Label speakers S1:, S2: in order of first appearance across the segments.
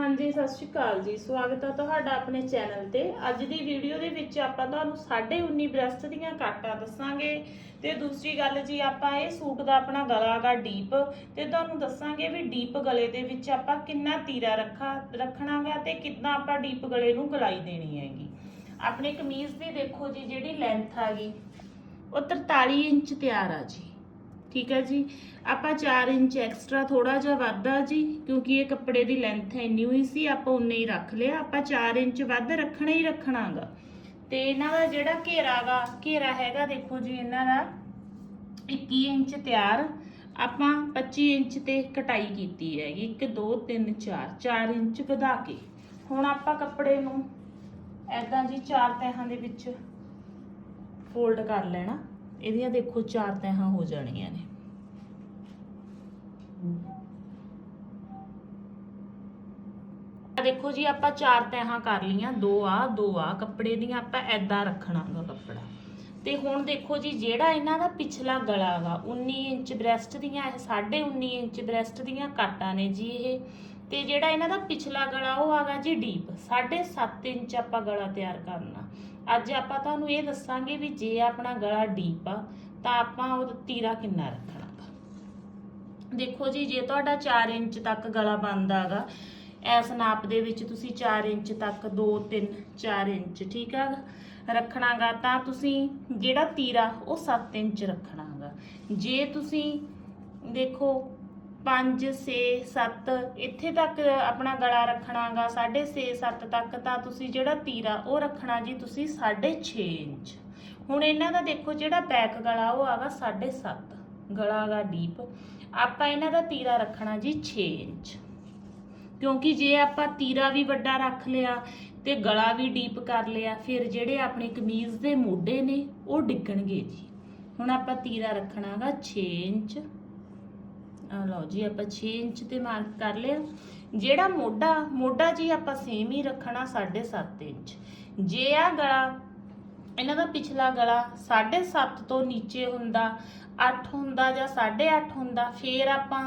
S1: ਹਾਂਜੀ, ਸਤਿ ਸ਼੍ਰੀ ਅਕਾਲ ਜੀ। ਸਵਾਗਤ ਹੈ ਤੁਹਾਡਾ ਆਪਣੇ ਚੈਨਲ ਤੇ। ਅੱਜ ਦੀ ਵੀਡੀਓ ਦੇ ਵਿੱਚ ਆਪਾਂ ਤੁਹਾਨੂੰ 19.5 ਬ੍ਰੈਸਟ ਦੀਆਂ ਕਾਟਾਂ ਦੱਸਾਂਗੇ ਤੇ ਦੂਸਰੀ ਗੱਲ ਜੀ, ਆਪਾਂ ਇਹ ਸੂਟ ਦਾ ਆਪਣਾ ਗਲਾ ਗਾ ਡੀਪ ਤੇ ਤੁਹਾਨੂੰ ਦੱਸਾਂਗੇ ਵੀ ਡੀਪ ਗਲੇ ਦੇ ਵਿੱਚ ਆਪਾਂ ਕਿੰਨਾ ਤੀਰਾ ਰੱਖਾ, ਰੱਖਣਾਗਾ ਤੇ ਕਿੰਨਾ ਆਪਾਂ ਡੀਪ ਗਲੇ ਨੂੰ ਗਲਾਈ ਦੇਣੀ ਹੈਗੀ। ਆਪਣੀ ਕਮੀਜ਼ ਦੀ ਦੇਖੋ ਜੀ, ਜਿਹੜੀ ਲੈਂਥ ਆ ਗਈ ਉਹ 43 ਇੰਚ ਤਿਆਰ ਆ ਜੀ। ਠੀਕ ਹੈ ਜੀ। ਆਪਾਂ 4 ਇੰਚ ਐਕਸਟਰਾ ਥੋੜਾ ਜਿਹਾ ਵਾਧਾ ਜੀ, ਕਿਉਂਕਿ ਇਹ ਕੱਪੜੇ ਦੀ ਲੈਂਥ ਇੰਨੀ ਹੋਈ ਸੀ, ਆਪਾਂ ਉਨੇ ਹੀ ਰੱਖ ਲਿਆ। ਆਪਾਂ 4 ਇੰਚ ਵੱਧ ਰੱਖਣਾ ਹੀ ਰੱਖਣਾਗਾ। ਤੇ ਇਹਨਾਂ ਦਾ ਜਿਹੜਾ ਘੇਰਾਗਾ ਘੇਰਾ ਹੈਗਾ ਦੇਖੋ ਜੀ, ਇਹਨਾਂ ਦਾ 21 ਇੰਚ ਤਿਆਰ, ਆਪਾਂ 25 ਇੰਚ ਤੇ ਕਟਾਈ ਕੀਤੀ ਹੈਗੀ 1 2 3 4 4 ਇੰਚ ਵਧਾ ਕੇ। ਹੁਣ ਆਪਾਂ ਕੱਪੜੇ ਨੂੰ ਐਦਾਂ ਜੀ ਚਾਰ ਤਹਿਾਂ ਦੇ ਵਿੱਚ ਫੋਲਡ ਕਰ ਲੈਣਾ। ਇਹਦੀਆਂ ਦੇਖੋ ਚਾਰ ਤਹਾਂ ਹੋ ਜਾਣੀਆਂ ਨੇ। ਦੇਖੋ ਜੀ, ਆਪਾਂ ਚਾਰ ਤਹਾਂ ਕਰ ਲੀਆਂ ਦੋ ਆ ਦੋ ਆ, ਕੱਪੜੇ ਦੀਆਂ ਆਪਾਂ ਐਦਾਂ ਰੱਖਣਾਗਾ ਕੱਪੜਾ। ਤੇ ਹੁਣ ਦੇਖੋ ਜੀ, ਜਿਹੜਾ ਇਹਨਾਂ ਦਾ ਪਿਛਲਾ ਗਲਾ ਗਾ 19 ਇੰਚ ਬ੍ਰੈਸਟ ਦੀਆਂ, ਇਹ 19.5 ਇੰਚ ਬ੍ਰੈਸਟ ਦੀਆਂ ਕਾਟਾਂ ਨੇ ਜੀ ਇਹ। ਤੇ ਜਿਹੜਾ ਇਹਨਾਂ ਦਾ ਪਿਛਲਾ ਗਲਾ, ਉਹ ਆਗਾ ਜੀ ਡੀਪ 7.5 ਇੰਚ ਆਪਾਂ ਗਲਾ ਤਿਆਰ ਕਰਨਾ। ਅੱਜ ਆਪਾਂ ਤੁਹਾਨੂੰ ਇਹ ਦੱਸਾਂਗੇ ਵੀ ਜੇ ਆਪਣਾ ਗਲਾ ਡੀਪ ਆ, ਤਾਂ ਆਪਾਂ ਉਹ ਤੀਰਾ ਕਿੰਨਾ ਰੱਖਣਾ ਦੇਖੋ ਜੀ, ਜੇ ਤੁਹਾਡਾ 4 ਇੰਚ ਤੱਕ ਗਲਾ ਬਣਦਾਗਾ ਇਸ ਨਾਪ ਦੇ ਵਿੱਚ ਤੁਸੀਂ 4 ਇੰਚ ਤੱਕ 2 3 4 ਇੰਚ, ਠੀਕ ਆ? ਰੱਖਣਾਗਾ, ਤਾਂ ਤੁਸੀਂ ਜਿਹੜਾ ਤੀਰਾ ਉਹ 7 ਇੰਚ ਰੱਖਣਾਗਾ। ਜੇ ਤੁਸੀਂ ਦੇਖੋ 5 6 7 ਇੱਥੇ ਤੱਕ ਆਪਣਾ ਗਲਾ ਰੱਖਣਾਗਾ 6.5 7 ਤੱਕ, ਤਾਂ ਤੁਸੀਂ ਜਿਹੜਾ ਤੀਰਾ ਉਹ ਰੱਖਣਾ ਜੀ, ਤੁਸੀਂ 6.5 ਇੰਚ। ਹੁਣ ਇਹਨਾਂ ਦਾ ਦੇਖੋ ਜਿਹੜਾ ਬੈਕ ਗਲਾ ਉਹ ਆਗਾ 7.5 ਗਲਾ ਆਗਾ ਡੀਪ ਆਪਾਂ ਇਹਨਾਂ ਦਾ ਤੀਰਾ ਰੱਖਣਾ ਜੀ 6 ਇੰਚ। ਕਿਉਂਕਿ ਜੇ ਆਪਾਂ ਤੀਰਾ ਵੀ ਵੱਡਾ ਰੱਖ ਲਿਆ ਤੇ ਗਲਾ ਵੀ ਡੀਪ ਕਰ ਲਿਆ, ਫਿਰ ਜਿਹੜੇ ਆਪਣੀ ਕਮੀਜ਼ ਦੇ ਮੋਢੇ ਨੇ ਉਹ ਡਿੱਗਣਗੇ ਜੀ। ਹੁਣ ਆਪਾਂ ਤੀਰਾ ਰੱਖਣਾਗਾ 6 ਇੰਚ। ਲਓ ਜੀ, ਆਪਾਂ 6 ਇੰਚ ਤੇ ਮਾਰਕ ਕਰ ਲਿਆ। ਜਿਹੜਾ ਮੋਢਾ ਮੋਢਾ ਜੀ ਆਪਾਂ ਸੇਮ ਹੀ ਰੱਖਣਾ 7.5 ਇੰਚ। ਜੇ ਆ ਗਲਾ, ਇਹਨਾਂ ਦਾ ਪਿਛਲਾ ਗਲਾ 7.5 ਤੋਂ ਨੀਚੇ ਹੁੰਦਾ 8 ਹੁੰਦਾ ਜਾਂ 8.5 ਹੁੰਦਾ, ਫਿਰ ਆਪਾਂ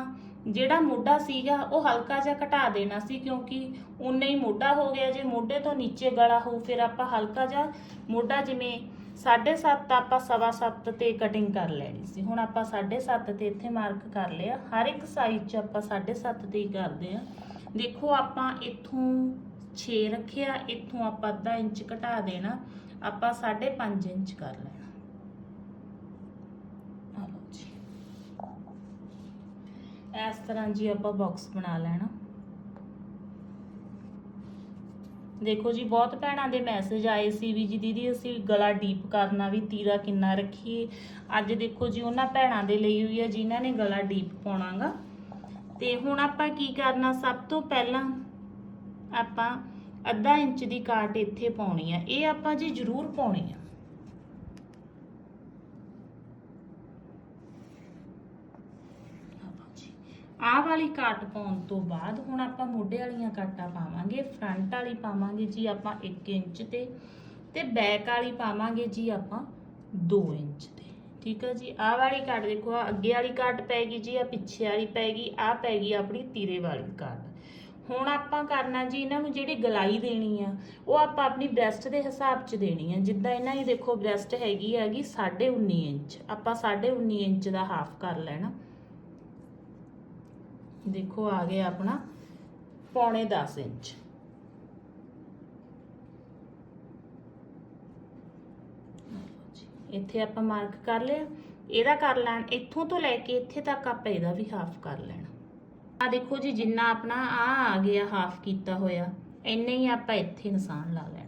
S1: ਜਿਹੜਾ ਮੋਢਾ ਸੀਗਾ ਉਹ ਹਲਕਾ ਜਿਹਾ ਘਟਾ ਦੇਣਾ ਸੀ ਕਿਉਂਕਿ ਉਨਾ ਹੀ ਮੋਢਾ ਹੋ ਗਿਆ। ਜੇ ਮੋਢੇ ਤੋਂ ਨੀਚੇ ਗਲਾ ਹੋ ਫਿਰ ਆਪਾਂ ਹਲਕਾ ਜਿਹਾ ਮੋਢਾ ਜਿਵੇਂ 7.5 ਆਪਾਂ 7.5 ਤੇ ਕਟਿੰਗ ਕਰ ਲੈਣੀ ਸੀ। ਹੁਣ ਆਪਾਂ 7.5 ਤੇ ਇੱਥੇ ਮਾਰਕ ਕਰ ਲਿਆ। ਹਰ ਇੱਕ ਸਾਈਜ਼ 'ਚ ਆਪਾਂ 7.5 ਤੇ ਹੀ ਕਰਦੇ ਆ ਦੇਖੋ ਆਪਾਂ ਇੱਥੋਂ 6 ਰੱਖਿਆ, ਇੱਥੋਂ ਆਪਾਂ ਅੱਧਾ ਇੰਚ ਘਟਾ ਦੇਣਾ। ਆਪਾਂ 5.5 ਇੰਚ ਕਰ ਲੈਣਾ। ਇਸ ਤਰ੍ਹਾਂ ਜੀ ਆਪਾਂ ਬਾਕਸ ਬਣਾ ਲੈਣਾ। ਦੇਖੋ ਜੀ, ਬਹੁਤ ਭੈਣਾਂ ਦੇ ਮੈਸੇਜ ਆਏ ਸੀ ਵੀ ਜੀ ਦੀਦੀ, ਅਸੀਂ ਗਲਾ ਡੀਪ ਕਰਨਾ ਵੀ, ਤੀਰਾ ਕਿੰਨਾ ਰੱਖੀਏ। ਅੱਜ ਦੇਖੋ ਜੀ, ਉਹਨਾਂ ਭੈਣਾਂ ਦੇ ਲਈ ਹੋਈ ਹੈ ਜਿਨ੍ਹਾਂ ਨੇ ਗਲਾ ਡੀਪ ਪਾਉਣਾਗਾ। ਤੇ ਹੁਣ ਆਪਾਂ ਕੀ ਕਰਨਾ? ਸਭ ਤੋਂ ਪਹਿਲਾਂ ਆਪਾਂ ਅੱਧਾ ਇੰਚ ਦੀ ਕਾਟ ਇੱਥੇ ਪਾਉਣੀ ਆ। ਇਹ ਆਪਾਂ ਜੀ ਜ਼ਰੂਰ ਪਾਉਣੀ ਆ। ਆਹ ਵਾਲੀ ਕਾਟ ਪਾਉਣ ਤੋਂ ਬਾਅਦ ਹੁਣ ਆਪਾਂ ਮੋਢੇ ਵਾਲੀਆਂ ਕਾਟਾਂ ਪਾਵਾਂਗੇ ਫਰੰਟ ਵਾਲੀ ਪਾਵਾਂਗੇ ਜੀ ਆਪਾਂ 1 ਇੰਚ ਤੇ ਤੇ ਬੈਕ ਵਾਲੀ ਪਾਵਾਂਗੇ ਜੀ ਆਪਾਂ 2 ਇੰਚ ਤੇ। ਠੀਕ ਹੈ ਜੀ? ਆਹ ਵਾਲੀ ਕਾਟ ਦੇਖੋ ਆ ਅੱਗੇ ਵਾਲੀ ਕਾਟ ਪੈ ਗਈ ਜੀ ਆ ਪਿੱਛੇ ਵਾਲੀ ਪੈ ਪੈਗੀ ਆਹ ਗਈ ਆਪਣੀ ਤੀਰੇ ਵਾਲੀ ਕਾਟ ਹੁਣ ਆਪਾਂ ਕਰਨਾ ਜੀ ਇਹਨਾਂ ਨੂੰ ਜਿਹੜੀ ਗਲਾਈ ਦੇਣੀ ਆ, ਉਹ ਆਪਾਂ ਆਪਣੀ ਬ੍ਰੈਸਟ ਦੇ ਹਿਸਾਬ 'ਚ ਦੇਣੀ ਆ। ਜਿੱਦਾਂ ਇਹਨਾਂ ਦੀ ਦੇਖੋ ਬ੍ਰੈਸਟ ਹੈਗੀ ਹੈਗੀ 19.5 ਇੰਚ, ਆਪਾਂ 19.5 ਇੰਚ ਦਾ ਹਾਫ ਕਰ ਲੈਣਾ। ਦੇਖੋ ਆ ਗਿਆ ਆਪਣਾ ਪੌਣੇ 10 ਇੰਚ। ਇੱਥੇ ਆਪਾਂ ਮਾਰਕ ਕਰ ਲਿਆ। ਇਹਦਾ ਕਰ ਲੈਣ, ਇੱਥੋਂ ਤੋਂ ਲੈ ਕੇ ਇੱਥੇ ਤੱਕ ਆਪਾਂ ਇਹਦਾ ਵੀ ਹਾਫ ਕਰ ਲੈਣਾ। ਆ ਦੇਖੋ ਜੀ, ਜਿੰਨਾ ਆਪਣਾ ਆ ਆ ਗਿਆ ਹਾਫ ਕੀਤਾ ਹੋਇਆ। ਇੰਨੇ ਹੀ ਆਪਾਂ ਇੱਥੇ ਨਿਸ਼ਾਨ ਲਾ ਲੈਣਾ।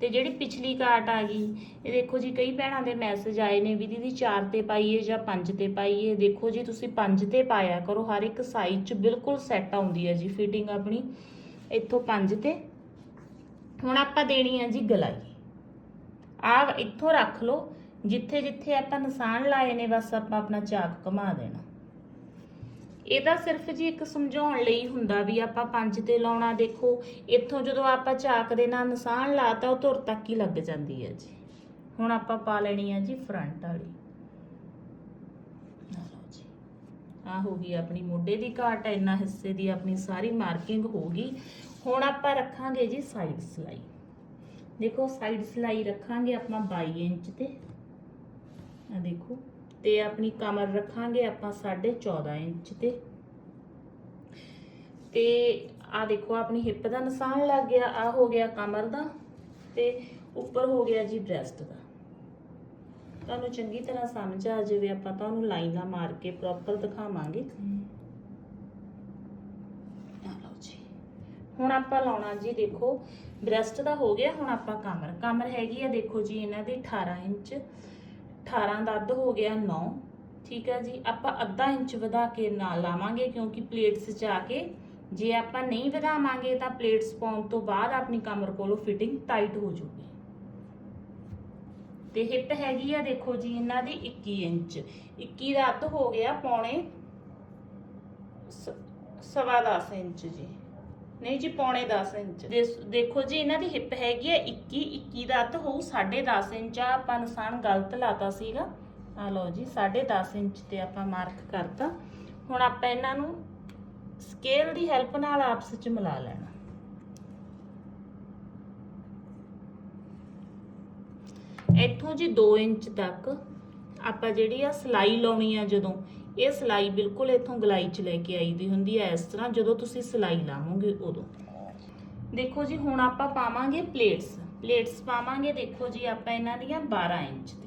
S1: ਤੇ ਜਿਹੜੀ ਪਿਛਲੀ ਕਾਟ ਆ ਗਈ, ਇਹ ਦੇਖੋ ਜੀ ਕਈ ਭੈਣਾਂ ਦੇ ਮੈਸੇਜ ਆਏ ਨੇ ਵੀ ਦੀਦੀ 4 ਤੇ ਪਾਈਏ ਜਾਂ 5 ਤੇ ਪਾਈਏ, ਦੇਖੋ ਜੀ ਤੁਸੀਂ 5 ਤੇ ਪਾਇਆ ਕਰੋ, ਹਰ ਇੱਕ ਸਾਈਜ਼ 'ਚ ਬਿਲਕੁਲ ਸੈੱਟ ਆਉਂਦੀ ਹੈ ਜੀ ਫਿਟਿੰਗ ਆਪਣੀ, ਇੱਥੋਂ 5 ਤੇ, ਹੁਣ ਆਪਾਂ ਦੇਣੀ ਹੈ ਜੀ ਗਲਾਈ। ਆ ਇੱਥੋਂ ਰੱਖ ਲਓ ਜਿੱਥੇ ਜਿੱਥੇ ਆਪਾਂ ਨਿਸ਼ਾਨ ਲਾਏ ਨੇ, ਬਸ ਆਪਾਂ ਆਪਣਾ ਚਾਕ ਘੁਮਾ ਦੇਣਾ। ਇਹਦਾ ਸਿਰਫ ਜੀ ਇੱਕ ਸਮਝਾਉਣ ਲਈ ਹੁੰਦਾ ਵੀ ਆਪਾਂ ਪੰਜ ਤੇ ਲਾਉਣਾ ਦੇਖੋ, ਇੱਥੋਂ ਜਦੋਂ ਆਪਾਂ ਚਾਕ ਦੇ ਨਾਲ ਨਿਸ਼ਾਨ ਲਾਤਾ ਉਹ ਧੁਰ ਤੱਕ ਹੀ ਲੱਗ ਜਾਂਦੀ ਹੈ ਜੀ। ਹੁਣ ਆਪਾਂ ਪਾ ਲੈਣੀ ਹੈ ਜੀ ਫਰੰਟ ਵਾਲੀ। ਆ ਹੋ ਗਈ ਆਪਣੀ ਮੋਢੇ ਦੀ ਘਾਟ, ਇੰਨਾ ਹਿੱਸੇ ਦੀ ਆਪਣੀ ਸਾਰੀ ਮਾਰਕਿੰਗ ਹੋ ਗਈ। ਹੁਣ ਆਪਾਂ ਰੱਖਾਂਗੇ ਜੀ ਸਾਈਡ ਸਲਾਈ। ਦੇਖੋ, ਸਾਈਡ ਸਲਾਈ ਰੱਖਾਂਗੇ ਆਪਾਂ 22 ਇੰਚ ਤੇ। ਆ ਦੇਖੋ। ਤੇ ਆਪਣੀ ਕਮਰ ਰੱਖਾਂਗੇ ਆਪਾਂ 14.5 ਇੰਚ ਤੇ। ਤੇ ਆ ਦੇਖੋ, ਆਪਣੀ ਹਿੱਪ ਦਾ ਨਿਸ਼ਾਨ ਲੱਗ ਗਿਆ ਆ ਹੋ ਗਿਆ ਕਮਰ ਦਾ ਤੇ ਉੱਪਰ ਹੋ ਗਿਆ ਜੀ ਬ੍ਰੈਸਟ ਦਾ। ਤੁਹਾਨੂੰ ਚੰਗੀ ਤਰ੍ਹਾਂ ਸਮਝ ਆ ਜਾਵੇ, ਆਪਾਂ ਤੁਹਾਨੂੰ ਲਾਈਨਾਂ ਮਾਰ ਕੇ ਪ੍ਰੋਪਰ ਦਿਖਾਵਾਂਗੇ। ਹੁਣ ਆਪਾਂ ਲਾਉਣਾ ਜੀ ਦੇਖੋ, ਬ੍ਰੈਸਟ ਦਾ ਹੋ ਗਿਆ, ਹੁਣ ਆਪਾਂ ਕਮਰ। ਕਮਰ ਹੈਗੀ ਆ ਦੇਖੋ ਜੀ, ਇਹਨਾਂ ਦੀ 18 ਇੰਚ। 18 ਦਾ ਅੱਧ ਹੋ ਗਿਆ 9 ਠੀਕ ਹੈ ਜੀ, ਆਪਾਂ ਅੱਧਾ ਇੰਚ ਵਧਾ ਕੇ ਨਾਲ ਲਾਵਾਂਗੇ ਕਿਉਂਕਿ ਪਲੇਟਸ ਚ ਆ ਕੇ ਜੇ ਆਪਾਂ ਨਹੀਂ ਵਧਾਵਾਂਗੇ ਤਾਂ ਪਲੇਟਸ ਪਾਉਣ ਤੋਂ ਬਾਅਦ ਆਪਣੀ ਕਮਰ ਕੋਲੋਂ ਫਿਟਿੰਗ ਟਾਈਟ ਹੋ ਜੂਗੀ। ਤੇ ਹਿੱਪ ਹੈਗੀ ਆ, ਦੇਖੋ ਜੀ, ਇਹਨਾਂ ਦੀ 21 ਇੰਚ। 21 ਦਾ ਅੱਧ ਹੋ ਗਿਆ ਪੌਣੇ ਸ- ਸਵਾ 10 ਇੰਚ ਜੀ। ਨਹੀਂ ਜੀ, ਪੌਣੇ 10 ਇੰਚ। ਦੇਸ- ਦੇਖੋ ਜੀ, ਇਹਨਾਂ ਦੀ ਹਿੱਪ ਹੈਗੀ ਆ 21 21 ਦਾ ਅੱਧ ਹੋਊ 10.5 ਇੰਚ ਆ, ਆਪਾਂ ਨਿਸ਼ਾਨ ਗਲਤ ਲਾਤਾ ਸੀਗਾ। ਆ ਲਓ ਜੀ 10.5 ਇੰਚ ਤੇ ਆਪਾਂ ਮਾਰਕ ਕਰਤਾ। ਹੁਣ ਆਪਾਂ ਇਹਨਾਂ ਨੂੰ ਸਕੇਲ ਦੀ ਹੈਲਪ ਨਾਲ ਆਪਸ ਵਿੱਚ ਮਿਲਾ ਲੈਣਾ। ਇੱਥੋਂ ਜੀ 2 ਇੰਚ ਤੱਕ ਆਪਾਂ ਜਿਹੜੀ ਆ ਸਲਾਈ ਲਾਉਣੀ ਆ ਜਦੋਂ ਇਹ ਸਲਾਈ ਬਿਲਕੁਲ ਇੱਥੋਂ ਗਲਾਈ ਚ ਲੈ ਕੇ ਆਈ ਦੀ ਹੁੰਦੀ ਹੈ ਇਸ ਤਰ੍ਹਾਂ ਜਦੋਂ ਤੁਸੀਂ ਸਲਾਈ ਲਾਵੋਗੇ ਉਦੋਂ। ਦੇਖੋ ਜੀ, ਹੁਣ ਆਪਾਂ ਪਾਵਾਂਗੇ ਪਲੇਟਸ ਪਲੇਟਸ ਪਾਵਾਂਗੇ, ਦੇਖੋ ਜੀ, ਆਪਾਂ ਇਹਨਾਂ ਦੀਆਂ 12 ਇੰਚ ਤੇ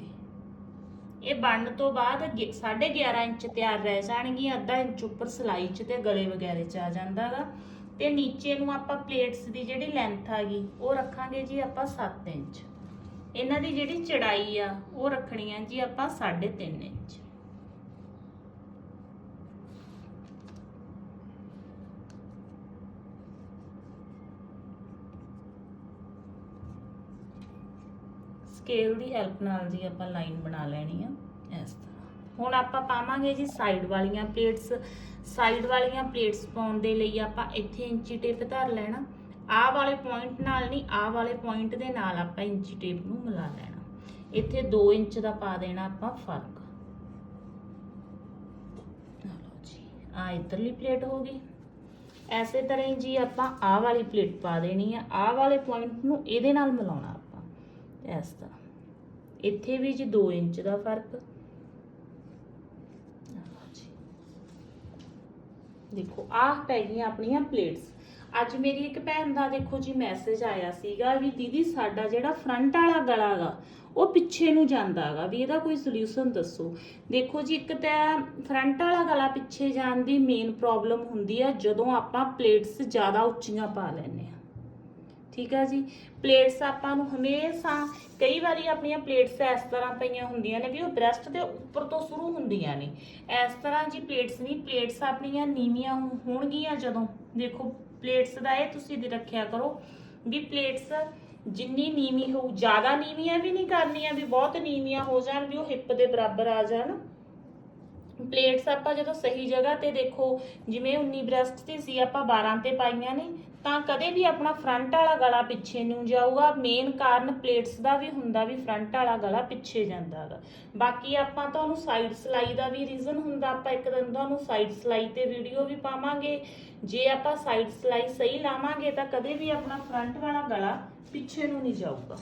S1: ਇਹ ਬਣਨ ਤੋਂ ਬਾਅਦ ਗਿ- ਸਾਢੇ 11 ਇੰਚ ਤਿਆਰ ਰਹਿ ਜਾਣਗੀਆਂ ਅੱਧਾ ਇੰਚ ਉੱਪਰ ਸਲਾਈ 'ਚ ਤੇ ਗਲੇ ਵਗੈਰੇ 'ਚ ਆ ਜਾਂਦਾਗਾ। ਤੇ ਨੀਚੇ ਨੂੰ ਆਪਾਂ ਪਲੇਟਸ ਦੀ ਜਿਹੜੀ ਲੈਂਥ ਆ ਗਈ, ਉਹ ਰੱਖਾਂਗੇ ਜੀ ਆਪਾਂ 7 ਇੰਚ। ਇਹਨਾਂ ਦੀ ਜਿਹੜੀ ਚੜਾਈ ਆ, ਉਹ ਰੱਖਣੀ ਆ ਜੀ ਆਪਾਂ 3.5 ਇੰਚ। ਸਕੇਲ ਦੀ ਹੈਲਪ ਨਾਲ ਜੀ ਆਪਾਂ ਲਾਈਨ ਬਣਾ ਲੈਣੀ ਆ, ਇਸ ਤਰ੍ਹਾਂ। ਹੁਣ ਆਪਾਂ ਪਾਵਾਂਗੇ ਜੀ ਸਾਈਡ ਵਾਲੀਆਂ ਪਲੇਟਸ ਸਾਈਡ ਵਾਲੀਆਂ ਪਲੇਟਸ ਪਾਉਣ ਦੇ ਲਈ ਆਪਾਂ ਇੱਥੇ ਇੰਚੀ ਟੇਪ ਧਰ ਲੈਣਾ। ਆਹ ਵਾਲੇ ਪੁਆਇੰਟ ਨਾਲ ਨਹੀਂ, ਆਹ ਵਾਲੇ ਪੁਆਇੰਟ ਦੇ ਨਾਲ ਆਪਾਂ ਇੰਚੀ ਟੇਪ ਨੂੰ ਮਿਲਾ ਲੈਣਾ। ਇੱਥੇ 2 ਇੰਚ ਦਾ ਪਾ ਦੇਣਾ ਆਪਾਂ ਫ਼ਰਕ। ਆ ਲਓ ਇਧਰਲੀ ਪਲੇਟ ਹੋ ਗਈ। ਐਸੇ ਤਰ੍ਹਾਂ ਹੀ ਜੀ ਆਪਾਂ ਆਹ ਵਾਲੀ ਪਲੇਟ ਪਾ ਦੇਣੀ ਆ। ਆਹ ਵਾਲੇ ਪੁਆਇੰਟ ਨੂੰ ਇਹਦੇ ਨਾਲ ਮਿਲਾਉਣਾ ਆਪਾਂ, ਇਸ ਤਰ੍ਹਾਂ। ਇੱਥੇ ਵੀ ਜੀ 2 ਇੰਚ ਦਾ ਫ਼ਰਕ। ਦੇਖੋ, ਆਹ ਪੈ ਗਈਆਂ ਆਪਣੀਆਂ ਪਲੇਟਸ ਅੱਜ ਮੇਰੀ ਇੱਕ ਭੈਣ ਦਾ ਦੇਖੋ ਜੀ ਮੈਸੇਜ ਆਇਆ ਸੀਗਾ ਵੀ ਦੀਦੀ ਸਾਡਾ ਜਿਹੜਾ ਫਰੰਟ ਵਾਲਾ ਗਲਾ ਗਾ, ਉਹ ਪਿੱਛੇ ਨੂੰ ਜਾਂਦਾਗਾ ਵੀ ਇਹਦਾ ਕੋਈ ਸੋਲੂਸ਼ਨ ਦੱਸੋ। ਦੇਖੋ ਜੀ, ਇੱਕ ਤਾਂ ਫਰੰਟ ਵਾਲਾ ਗਲਾ ਪਿੱਛੇ ਜਾਣ ਦੀ ਮੇਨ ਪ੍ਰੋਬਲਮ ਹੁੰਦੀ ਹੈ ਜਦੋਂ ਆਪਾਂ ਪਲੇਟਸ ਜ਼ਿਆਦਾ ਉੱਚੀਆਂ ਪਾ ਲੈਂਦੇ ਆ। ਠੀਕ ਆ ਜੀ। ਪਲੇਟਸ ਆਪਾਂ ਨੂੰ ਹਮੇਸ਼ਾ ਕਈ ਵਾਰੀ ਆਪਣੀਆਂ ਪਲੇਟਸ ਇਸ ਤਰ੍ਹਾਂ ਪਈਆਂ ਹੁੰਦੀਆਂ ਨੇ ਵੀ ਉਹ ਬ੍ਰੈਸਟ ਦੇ ਉੱਪਰ ਤੋਂ ਸ਼ੁਰੂ ਹੁੰਦੀਆਂ ਨੇ। ਇਸ ਤਰ੍ਹਾਂ ਜੀ ਪਲੇਟਸ ਨਹੀਂ ਪਲੇਟਸ ਆਪਣੀਆਂ ਨੀਵੀਆਂ ਹੋਣਗੀਆਂ ਜਦੋਂ। ਦੇਖੋ ਪਲੇਟਸ ਦਾ ਇਹ ਤੁਸੀਂ ਦੇ, ਰੱਖਿਆ ਕਰੋ ਵੀ ਪਲੇਟਸ ਜਿੰਨੀ ਨੀਵੀਂ ਹੋਊ, ਜ਼ਿਆਦਾ ਨੀਵੀਆਂ ਵੀ ਨਹੀਂ ਕਰਨੀਆਂ, ਵੀ ਬਹੁਤ ਨੀਵੀਆਂ ਹੋ ਜਾਣ, ਵੀ ਉਹ ਹਿੱਪ ਦੇ ਬਰਾਬਰ ਆ ਜਾਣ। ਪਲੇਟਸ ਆਪਾਂ ਜਦੋਂ ਸਹੀ ਜਗ੍ਹਾ ਤੇ ਦੇਖੋ, ਜਿਵੇਂ 19 ਬ੍ਰੈਸਟ ਤੇ ਸੀ, ਆਪਾਂ 12 ਤੇ ਪਾਈਆਂ ਨੇ ਤਾਂ ਕਦੇ ਵੀ ਆਪਣਾ ਫਰੰਟ ਵਾਲਾ ਗਲਾ ਪਿੱਛੇ ਨੂੰ ਜਾਊਗਾ। ਮੇਨ ਕਾਰਨ ਪਲੇਟਸ ਦਾ ਵੀ ਹੁੰਦਾ ਵੀ ਫਰੰਟ ਵਾਲਾ ਗਲਾ ਪਿੱਛੇ ਜਾਂਦਾ ਹੈਗਾ ਬਾਕੀ ਆਪਾਂ ਤੁਹਾਨੂੰ ਸਾਈਡ ਸਲਾਈ ਦਾ ਵੀ ਰੀਜ਼ਨ ਹੁੰਦਾ, ਆਪਾਂ ਇੱਕ ਦਿਨ ਤੁਹਾਨੂੰ ਸਾਈਡ ਸਲਾਈ ਤੇ ਵੀਡੀਓ ਵੀ ਪਾਵਾਂਗੇ। ਜੇ ਆਪਾਂ ਸਾਈਡ ਸਲਾਈ ਸਹੀ ਲਾਵਾਂਗੇ, ਤਾਂ ਕਦੇ ਵੀ ਆਪਣਾ ਫਰੰਟ ਵਾਲਾ ਗਲਾ ਪਿੱਛੇ ਨੂੰ ਨਹੀਂ ਜਾਊਗਾ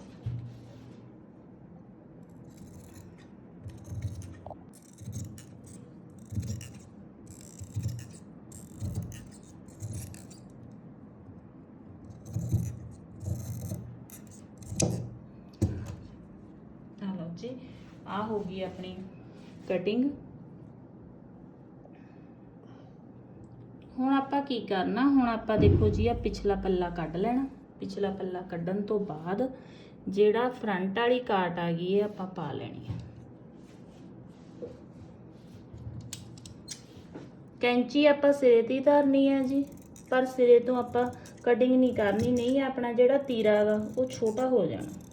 S1: ਆ ਲਓ ਜੀ ਆ ਹੋ ਗਈ ਆਪਣੀ ਕਟਿੰਗ ਹੁਣ ਆਪਾਂ ਕੀ ਕਰਨਾ? ਹੁਣ ਆਪਾਂ ਦੇਖੋ ਜੀ ਆ ਪਿਛਲਾ ਪੱਲਾ ਕੱਢ ਲੈਣਾ। ਪਿਛਲਾ ਪੱਲਾ ਕੱਢਣ ਤੋਂ ਬਾਅਦ ਜਿਹੜਾ ਫਰੰਟ ਵਾਲੀ ਕਾਟ ਆ ਗਈ, ਇਹ ਆਪਾਂ ਪਾ ਲੈਣੀ ਹੈ ਕੈਂਚੀ ਆਪਾਂ ਸਿਰੇ ਤੇ ਧਰਨੀ ਹੈ ਜੀ, ਪਰ ਸਿਰੇ ਤੋਂ ਆਪਾਂ ਕਟਿੰਗ ਨਹੀਂ ਕਰਨੀ। ਨਹੀਂ, ਆਪਣਾ ਜਿਹੜਾ ਤੀਰਾ ਵਾ, ਉਹ ਛੋਟਾ ਹੋ ਜਾਣਾ।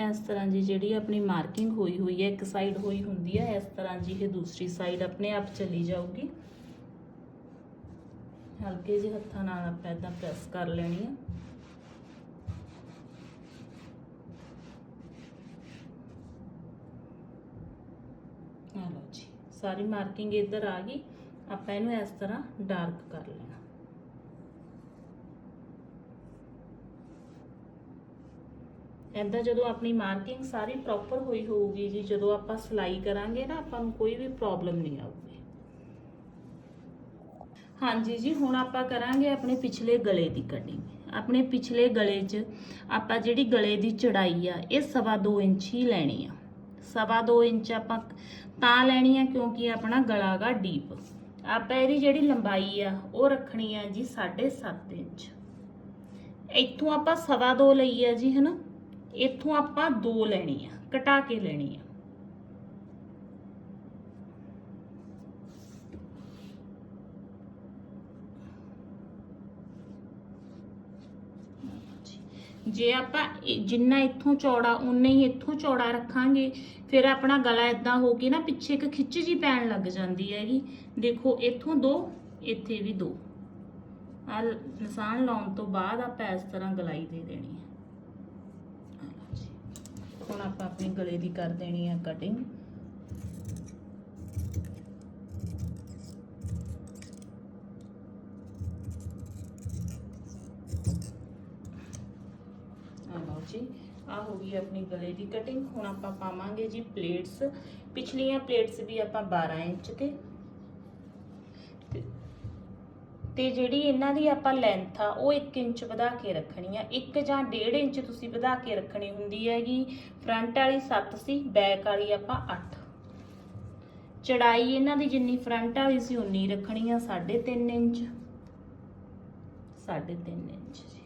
S1: ਇਸ ਤਰ੍ਹਾਂ ਜੀ ਜਿਹੜੀ ਆਪਣੀ ਮਾਰਕਿੰਗ ਹੋਈ ਹੋਈ ਹੈ, ਇੱਕ ਸਾਈਡ ਹੋਈ ਹੁੰਦੀ ਹੈ, ਇਸ ਤਰ੍ਹਾਂ ਜੀ ਇਹ ਦੂਸਰੀ ਸਾਈਡ ਆਪਣੇ ਆਪ ਚਲੀ ਜਾਊਗੀ। ਹਲਕੇ ਜਿਹੇ ਹੱਥਾਂ ਨਾਲ ਆਪਾਂ ਇਦਾਂ ਪ੍ਰੈਸ ਕਰ ਲੈਣੀ ਹੈ ਆ ਲਓ ਜੀ, ਸਾਰੀ ਮਾਰਕਿੰਗ ਇੱਧਰ ਆ ਗਈ। ਆਪਾਂ ਇਹਨੂੰ ਇਸ ਤਰ੍ਹਾਂ ਡਾਰਕ ਕਰ ਲੈਣਾ। ਏਦਾਂ ਜਦੋਂ ਆਪਣੀ ਮਾਰਕਿੰਗ ਸਾਰੀ ਪ੍ਰੋਪਰ ਹੋਈ ਹੋਊਗੀ ਜੀ, ਜਦੋਂ ਆਪਾਂ ਸਿਲਾਈ ਕਰਾਂਗੇ ਨਾ, ਆਪਾਂ ਨੂੰ ਕੋਈ ਵੀ ਪ੍ਰੋਬਲਮ ਨਹੀਂ ਆਊਗੀ। ਹਾਂਜੀ ਜੀ, ਹੁਣ ਆਪਾਂ ਕਰਾਂਗੇ ਆਪਣੇ ਪਿਛਲੇ ਗਲੇ ਦੀ ਕਟਿੰਗ ਆਪਣੇ ਪਿਛਲੇ ਗਲੇ 'ਚ ਆਪਾਂ ਜਿਹੜੀ ਗਲੇ ਦੀ ਚੜਾਈ ਆ, ਇਹ ਸਵਾ ਦੋ ਇੰਚ ਹੀ ਲੈਣੀ ਆ। ਸਵਾ ਦੋ ਇੰਚ ਆਪਾਂ ਤਾਂ ਲੈਣੀ ਆ, ਕਿਉਂਕਿ ਆਪਣਾ ਗਲਾ ਗਾ ਡੀਪ ਆਪਾਂ ਇਹਦੀ ਜਿਹੜੀ ਲੰਬਾਈ ਆ, ਉਹ ਰੱਖਣੀ ਆ ਜੀ 7.5 ਇੰਚ। ਇੱਥੋਂ ਆਪਾਂ ਸਵਾ ਦੋ ਲਈ ਆ ਜੀ, ਹਨਾ? ਇੱਥੋਂ ਆਪਾਂ ਦੋ ਲੈਣੀ ਆ ਘਟਾ ਕੇ ਲੈਣੀ ਆ। ਜੇ ਆਪਾਂ ਜਿੰਨਾ ਇੱਥੋਂ ਚੌੜਾ ਉਨਾ ਹੀ ਇੱਥੋਂ ਚੌੜਾ ਰੱਖਾਂਗੇ, ਫਿਰ ਆਪਣਾ ਗਲਾ ਇਦਾਂ ਹੋ ਕੇ ਨਾ ਪਿੱਛੇ ਇੱਕ ਖਿੱਚ ਜੀ ਪੈਣ ਲੱਗ ਜਾਂਦੀ ਹੈਗੀ। ਦੇਖੋ, ਇੱਥੋਂ ਦੋ, ਇੱਥੇ ਵੀ ਦੋ। ਆ ਨਿਸ਼ਾਨ ਲਾਉਣ ਤੋਂ ਬਾਅਦ ਆਪਾਂ ਇਸ ਤਰ੍ਹਾਂ ਗਲਾਈ ਦੇ ਦੇਣੀ ਹੈ ਹੁਣ ਆਪਾਂ ਆਪਣੇ ਗਲੇ ਦੀ ਕਰ ਦੇਣੀ ਹੈ ਕਟਿੰਗ ਆ ਜੀ ਆ ਹੋ ਗਈ ਆਪਣੀ ਗਲੇ ਦੀ ਕਟਿੰਗ ਹੁਣ ਆਪਾਂ ਪਾਵਾਂਗੇ ਜੀ ਪਲੇਟਸ ਪਿਛਲੀਆਂ ਪਲੇਟਸ ਵੀ ਆਪਾਂ 12 ਇੰਚ ਤੇ- ਤੇ ਜਿਹੜੀ ਇਹਨਾਂ ਦੀ ਆਪਾਂ ਲੈਂਥ ਆ, ਉਹ 1 ਇੰਚ ਵਧਾ ਕੇ ਰੱਖਣੀ ਆ। 1 ਜਾਂ 1.5 ਇੰਚ ਤੁਸੀਂ ਵਧਾ ਕੇ ਰੱਖਣੀ ਹੁੰਦੀ ਹੈਗੀ। ਫਰੰਟ ਵਾਲੀ 7 ਸੀ ਬੈਕ ਵਾਲੀ ਆਪਾਂ 8 ਚੜਾਈ ਇਹਨਾਂ ਦੀ ਜਿੰਨੀ ਫਰੰਟ ਵਾਲੀ ਸੀ, ਉਨੀ ਰੱਖਣੀ ਆ 3.5 ਇੰਚ। 3.5 ਇੰਚ ਜੀ।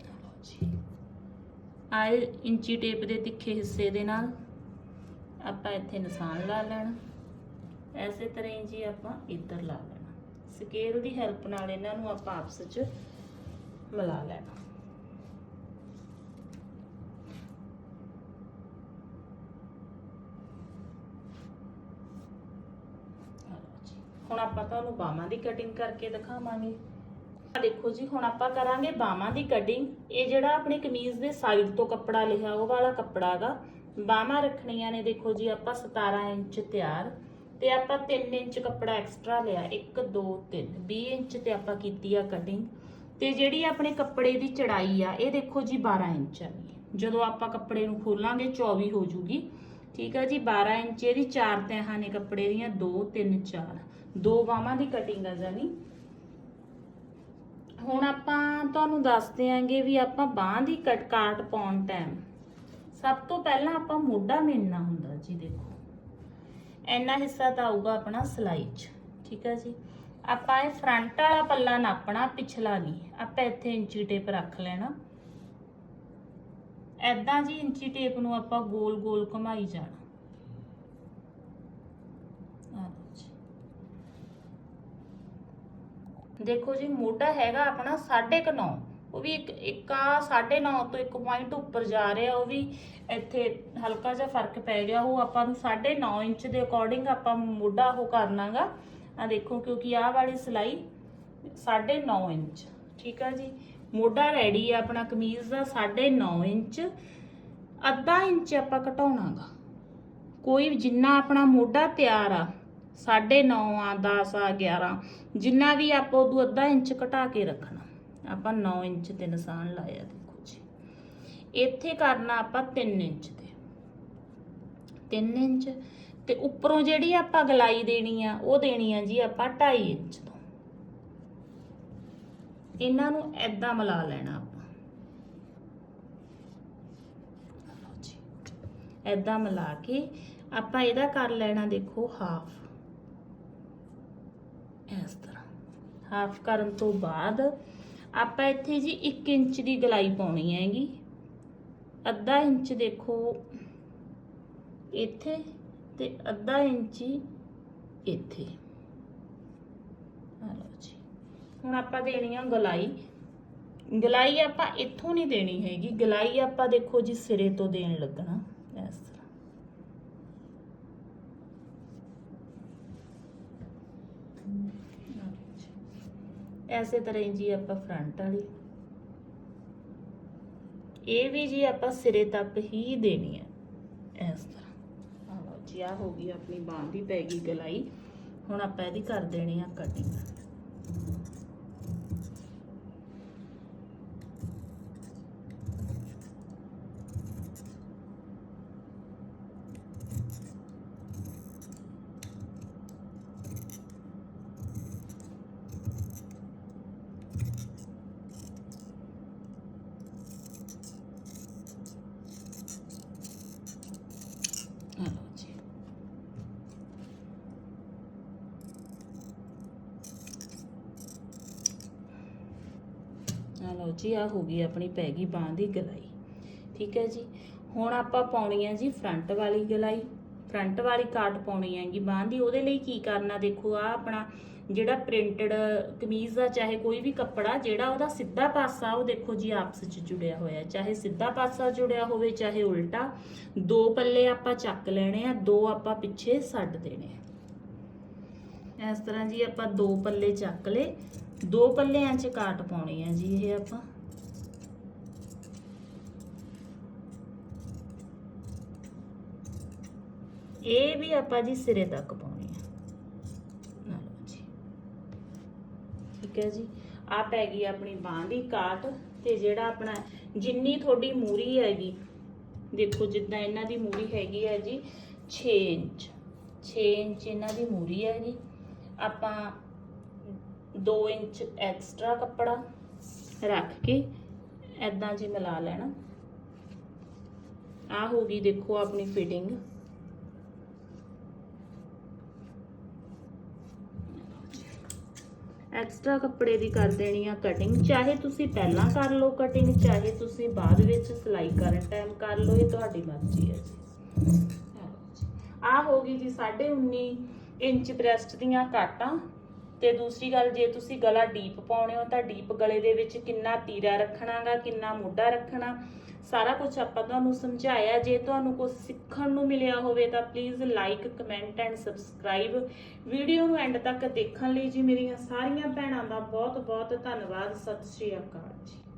S1: ਚਲੋ ਜੀ। ਆਏ ਇੰਚੀ ਟੇਪ ਦੇ ਤਿੱਖੇ ਹਿੱਸੇ ਦੇ ਨਾਲ ਆਪਾਂ ਇੱਥੇ ਨਿਸ਼ਾਨ ਲਾ ਲੈਣਾ। ਐਸੇ ਤਰ੍ਹਾਂ ਹੀ ਜੀ ਆਪਾਂ ਇੱਧਰ ਲਾ ਲੈਣਾ। ਸਕੇਲ ਦੀ ਹੈਲਪ ਨਾਲ ਇਹਨਾਂ ਨੂੰ ਆਪਾਂ ਆਪਸ ਵਿੱਚ ਮਿਲਾ ਲੈਣਾ। ਹੁਣ ਆਪਾਂ ਤੁਹਾਨੂੰ ਬਾਹਾਂ ਦੀ ਕਟਿੰਗ ਕਰਕੇ ਦਿਖਾਵਾਂਗੇ। ਦੇਖੋ ਜੀ, ਹੁਣ ਆਪਾਂ ਕਰਾਂਗੇ ਬਾਹਾਂ ਦੀ ਕਟਿੰਗ ਇਹ ਜਿਹੜਾ ਆਪਣੀ ਕਮੀਜ਼ ਦੇ ਸਾਈਡ ਤੋਂ ਕੱਪੜਾ ਲਿਖਿਆ ਉਹ ਵਾਲਾ ਕੱਪੜਾ ਹੈਗਾ ਬਾਹਾਂ ਰੱਖਣੀਆਂ ਨੇ, ਦੇਖੋ ਜੀ, ਆਪਾਂ 17 ਇੰਚ ਤਿਆਰ। ਤੇ ਆਪਾਂ 3 ਇੰਚ ਕੱਪੜਾ ਐਕਸਟਰਾ ਲਿਆ 1 2 3 20 ਇੰਚ ਤੇ ਆਪਾਂ ਕੀਤੀ ਆ ਕਟਿੰਗ ਤੇ ਜਿਹੜੀ ਆਪਣੇ ਕੱਪੜੇ ਦੀ ਚੜਾਈ ਆ, ਇਹ ਦੇਖੋ ਜੀ 12 ਇੰਚ ਆ। ਜਦੋਂ ਆਪਾਂ ਕੱਪੜੇ ਨੂੰ ਖੋਲਾਂਗੇ 24 ਹੋ ਜੂਗੀ। ਠੀਕ ਆ ਜੀ 12 ਇੰਚ। ਇਹਦੀ ਚਾਰ ਤਹਾਂ ਨੇ ਕੱਪੜੇ ਦੀਆਂ 2 3 4 ਦੋ ਬਾਹਾਂ ਦੀ ਕਟਿੰਗ ਆ ਜਾਨੀ ਹੁਣ ਆਪਾਂ ਤੁਹਾਨੂੰ ਦੱਸ ਦਿਆਂਗੇ ਵੀ ਆਪਾਂ ਬਾਹ ਦੀ ਕਟ ਕਾਟ ਪਾਉਣ ਟਾਈਮ ਸਭ ਤੋਂ ਪਹਿਲਾਂ ਆਪਾਂ ਮੋਢਾ ਮਿਣਨਾ ਹੁੰਦਾ ਜੀ, ਦੇਖੋ। ਇੰਨਾ ਹਿੱਸਾ ਤਾਂ ਆਊਗਾ ਆਪਣਾ ਸਲਾਈ 'ਚ, ਠੀਕ ਹੈ ਜੀ। ਆਪਾਂ ਇਹ ਫਰੰਟ ਵਾਲਾ ਪੱਲਾ ਨਾਪਣਾ ਪਿਛਲਾ ਨਹੀਂ, ਆਪਾਂ ਇੱਥੇ ਇੰਚੀ ਟੇਪ ਰੱਖ ਲੈਣਾ। ਐਦਾਂ ਜੀ ਇੰਚੀ ਟੇਪ ਨੂੰ ਆਪਾਂ ਗੋਲ ਗੋਲ ਘੁਮਾਈ ਜਾਣਾ। ਦੇਖੋ ਜੀ, ਮੋਢਾ ਹੈਗਾ ਆਪਣਾ 9.5 ਉਹ ਵੀ ਇੱਕ ਇੱਕ ਆ 9.5 ਤੋਂ ਇੱਕ ਪੁਆਇੰਟ ਉੱਪਰ ਜਾ ਰਿਹਾ, ਉਹ ਵੀ ਇੱਥੇ ਹਲਕਾ ਜਿਹਾ ਫ਼ਰਕ ਪੈ ਗਿਆ। ਉਹ ਆਪਾਂ ਨੂੰ 9.5 ਇੰਚ ਦੇ ਅਕੋਰਡਿੰਗ ਆਪਾਂ ਮੋਢਾ ਉਹ ਕਰਨਾਗਾ। ਆ ਦੇਖੋ, ਕਿਉਂਕਿ ਆਹ ਵਾਲੀ ਸਿਲਾਈ 9.5 ਇੰਚ, ਠੀਕ ਆ ਜੀ? ਮੋਢਾ ਰੈਡੀ ਆ ਆਪਣਾ ਕਮੀਜ਼ ਦਾ 9.5 ਇੰਚ। ਅੱਧਾ ਇੰਚ ਆਪਾਂ ਘਟਾਉਣਾਗਾ। ਕੋਈ ਜਿੰਨਾ ਆਪਣਾ ਮੋਢਾ ਤਿਆਰ ਆ 9.5 ਆ 10 ਆ 11 ਜਿੰਨਾ ਵੀ ਆਪਾਂ ਉਦੋਂ ਅੱਧਾ ਇੰਚ ਘਟਾ ਕੇ ਰੱਖਣਾ। ਆਪਾਂ 9 ਇੰਚ ਤੇ ਨਿਸ਼ਾਨ ਲਾਇਆ ਦੇਖੋ ਜੀ। ਇੱਥੇ ਕਰਨਾ ਆਪਾਂ 3 ਇੰਚ ਤੇ 3 ਇੰਚ ਤੇ ਉੱਪਰੋਂ ਜਿਹੜੀ ਆਪਾਂ ਗਲਾਈ ਦੇਣੀ ਆ, ਉਹ ਦੇਣੀ ਆ ਜੀ ਆਪਾਂ 2.5 ਇੰਚ ਤੋਂ। ਇਹਨਾਂ ਨੂੰ ਐਦਾਂ ਮਿਲਾ ਲੈਣਾ ਆਪਾਂ। ਲਓ ਐਦਾਂ ਮਿਲਾ ਕੇ ਆਪਾਂ ਇਹਦਾ ਕਰ ਲੈਣਾ ਦੇਖੋ ਹਾਫ। ਇਸ ਤਰ੍ਹਾਂ। ਹਾਫ ਕਰਨ ਤੋਂ ਬਾਅਦ ਆਪਾਂ ਇੱਥੇ ਜੀ 1 ਇੰਚ ਦੀ ਗਲਾਈ ਪਾਉਣੀ ਹੈਗੀ। ਅੱਧਾ ਇੰਚ ਦੇਖੋ। ਇੱਥੇ ਤੇ ਅੱਧਾ ਇੰਚ ਇੱਥੇ। ਆ ਲਓ ਜੀ। ਹੁਣ ਆਪਾਂ ਦੇਣੀ ਆ ਗਲਾਈ। ਗਲਾਈ ਆਪਾਂ ਇੱਥੋਂ ਨਹੀਂ ਦੇਣੀ ਹੈਗੀ। ਗਲਾਈ ਆਪਾਂ ਦੇਖੋ ਜੀ ਸਿਰੇ ਤੋਂ ਦੇਣ ਲੱਗਣਾ। ਇਸ ਤਰ੍ਹਾਂ ਐਸੇ ਤਰ੍ਹਾਂ ਹੀ ਜੀ ਆਪਾਂ ਫਰੰਟ ਵਾਲੀ। ਇਹ ਵੀ ਜੀ ਆਪਾਂ ਸਿਰੇ ਤੱਕ ਹੀ ਦੇਣੀ ਹੈ, ਇਸ ਤਰ੍ਹਾਂ। ਆ ਲਓ ਜੀ ਆ ਹੋ ਗਈ ਆਪਣੀ ਬਾਂਹ ਦੀ ਪੈ ਗਈ ਗਲਾਈ। ਹੁਣ ਆਪਾਂ ਇਹਦੀ ਕਰ ਦੇਣੀ ਆ ਕਟਿੰਗ ਆ ਲਓ ਜੀ ਆ ਲਓ ਜੀ ਆ, ਹੋ ਗਈ ਆਪਣੀ ਪੈ ਗਈ ਬਾਂਹ ਦੀ ਗਲਾਈ। ਠੀਕ ਹੈ ਜੀ? ਹੁਣ ਆਪਾਂ ਪਾਉਣੀ ਹੈ ਜੀ ਫਰੰਟ ਵਾਲੀ ਗਲਾਈ। ਫਰੰਟ ਵਾਲੀ ਕਾਟ ਪਾਉਣੀ ਹੈਗੀ ਬਾਂਹ ਦੀ। ਉਹਦੇ ਲਈ ਕੀ ਕਰਨਾ ਦੇਖੋ ਆ ਆਪਣਾ ਜਿਹੜਾ ਪ੍ਰਿੰਟਡ ਕਮੀਜ਼ ਦਾ ਚਾਹੇ ਕੋਈ ਵੀ ਕੱਪੜਾ, ਜਿਹੜਾ ਉਹਦਾ ਸਿੱਧਾ ਪਾਸਾ, ਉਹ ਦੇਖੋ ਜੀ ਆਪਸ ਵਿੱਚ ਜੁੜਿਆ ਹੋਇਆ। ਚਾਹੇ ਸਿੱਧਾ ਪਾਸਾ ਜੁੜਿਆ ਹੋਵੇ, ਚਾਹੇ ਉਲਟਾ। ਦੋ ਪੱਲੇ ਆਪਾਂ ਚੱਕ ਲੈਣੇ ਆ, ਦੋ ਆਪਾਂ ਪਿੱਛੇ ਛੱਡ ਦੇਣੇ ਆ। ਇਸ ਤਰ੍ਹਾਂ ਜੀ ਆਪਾਂ ਦੋ ਪੱਲੇ ਚੱਕ ਲਏ। ਦੋ ਪੱਲਿਆਂ 'ਚ ਕਾਟ ਪਾਉਣੀ ਆ ਜੀ ਇਹ ਆਪਾਂ। ਇਹ ਵੀ ਆਪਾਂ ਜੀ ਸਿਰੇ ਤੱਕ ਪਾਉਣੀ ਆ। ਲਓ ਜੀ। ਠੀਕ ਹੈ ਜੀ। ਆ ਪੈ ਗਈ ਆਪਣੀ ਬਾਂਹ ਦੀ ਕਾਟ ਤੇ ਜਿਹੜਾ ਆਪਣਾ ਜਿੰਨੀ ਤੁਹਾਡੀ ਮੂਰੀ ਹੈਗੀ, ਦੇਖੋ ਜਿੱਦਾਂ ਇਹਨਾਂ ਦੀ ਮੂਰੀ ਹੈਗੀ ਹੈ ਜੀ 6 ਇੰਚ। 6 ਇੰਚ ਇਹਨਾਂ ਦੀ ਮੂਰੀ ਹੈ ਜੀ ਆਪਾਂ 2 ਇੰਚ ਐਕਸਟਰਾ ਕੱਪੜਾ ਰੱਖ ਕੇ ਐਦਾਂ ਜੀ ਮਿਲਾ ਲੈਣਾ। ਆ ਹੋ ਗਈ ਦੇਖੋ ਆਪਣੀ ਫਿਟਿੰਗ ਐਕਸਟਰਾ ਕੱਪੜੇ ਦੀ ਕਰ ਦੇਣੀ ਆ ਕਟਿੰਗ ਚਾਹੇ ਤੁਸੀਂ ਪਹਿਲਾਂ ਕਰ ਲਓ ਕਟਿੰਗ ਚਾਹੇ ਤੁਸੀਂ ਬਾਅਦ ਵਿੱਚ ਸਿਲਾਈ ਕਰਨ ਟਾਈਮ ਕਰ ਲਓ, ਇਹ ਤੁਹਾਡੀ ਮਰਜ਼ੀ ਹੈ ਜੀ। ਆ ਹੋ ਗਈ ਜੀ 19.5 ਇੰਚ ਬ੍ਰੈਸਟ ਦੀਆਂ ਕਾਟਾਂ। ਤੇ ਦੂਸਰੀ ਗੱਲ, ਜੇ ਤੁਸੀਂ ਗਲਾ ਡੀਪ ਪਾਉਣੇ ਹੋ ਤਾਂ ਡੀਪ ਗਲੇ ਦੇ ਵਿੱਚ ਕਿੰਨਾ ਤੀਰਾ ਰੱਖਣਾਗਾ, ਕਿੰਨਾ ਮੋਢਾ ਰੱਖਣਾ, ਸਾਰਾ ਕੁਝ ਆਪਾਂ ਤੁਹਾਨੂੰ ਸਮਝਾਇਆ। ਜੇ ਤੁਹਾਨੂੰ ਕੁਝ ਸਿੱਖਣ ਨੂੰ ਮਿਲਿਆ ਹੋਵੇ ਤਾਂ please like comment and subscribe video ਨੂੰ ਐਂਡ ਤੱਕ ਦੇਖਣ ਲਈ ਜੀ ਮੇਰੀਆਂ ਸਾਰੀਆਂ ਭੈਣਾਂ ਦਾ ਬਹੁਤ ਬਹੁਤ ਧੰਨਵਾਦ। ਸਤਿ ਸ਼੍ਰੀ ਅਕਾਲ ਜੀ।